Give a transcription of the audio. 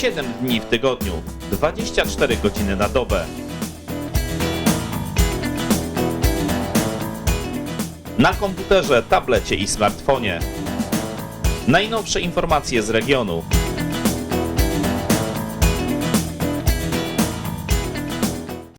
7 dni w tygodniu, 24 godziny na dobę. Na komputerze, tablecie i smartfonie. Najnowsze informacje z regionu.